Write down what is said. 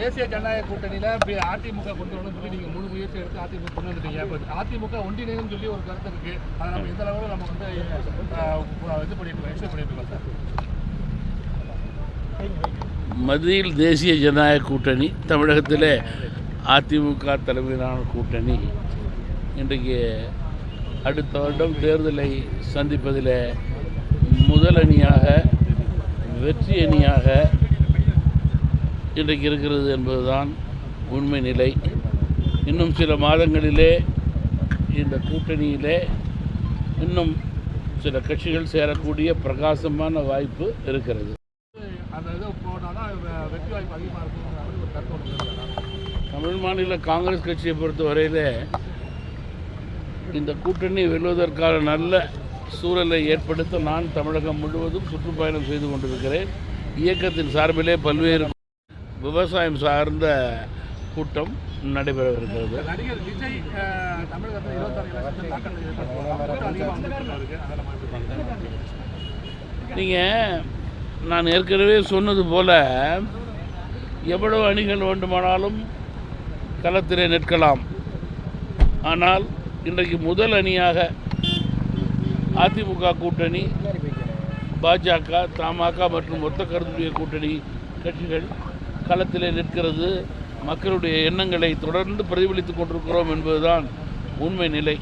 தேசிய ஜனநாயக கூட்டணியில அதிமுக கொண்டு வரணும் சொல்லி நீங்க முழு முயற்சி எடுத்து அதிமுக கொண்டு வந்துட்டீங்க. அதிமுக ஒன்றிணைன்னு சொல்லி ஒரு கருத்து இருக்கு. அதை நம்ம எந்த அளவுக்கு நம்ம வந்து இது பண்ணிட்டு எக்ஸ்பிளைன் பண்ணிட்டு இருக்கோம் சார்? மத்தியில் தேசிய ஜனநாயக கூட்டணி தமிழகத்தில் அதிமுக தலைமையிலான கூட்டணி. இன்றைக்கு அடுத்த வருடம் தேர்தலை சந்திப்பதில் முதல் அணியாக வெற்றி அணியாக இன்றைக்கு இருக்கிறது என்பதுதான் உண்மை நிலை. இன்னும் சில மாதங்களிலே இந்த கூட்டணியிலே இன்னும் சில கட்சிகள் சேரக்கூடிய பிரகாசமான வாய்ப்பு இருக்கிறது. தமிழ் மாநில காங்கிரஸ் கட்சியை பொறுத்த வரையில் இந்த கூட்டணி வெல்வதற்கான நல்ல சூழலை ஏற்படுத்த நான் தமிழகம் முழுவதும் சுற்றுப்பயணம் செய்து கொண்டிருக்கிறேன். இயக்கத்தின் சார்பிலே பல்வேறு விவசாயம் சார்ந்த கூட்டம் நடைபெறவிருக்கிறது. நீங்கள் நான் ஏற்கனவே சொன்னது போல எவ்வளவு அணிகள் வேண்டுமானாலும் களத்திலே நிற்கலாம். ஆனால் இன்றைக்கு முதல் அணியாக அதிமுக கூட்டணி பாஜக தமாக மற்றும் ஒத்த கருத்துடைய கூட்டணி கட்சிகள் களத்தில் நிற்கிறது. மக்களுடைய எண்ணங்களை தொடர்ந்து பிரதிபலித்துக் கொண்டிருக்கிறோம் என்பதுதான் உண்மை நிலை.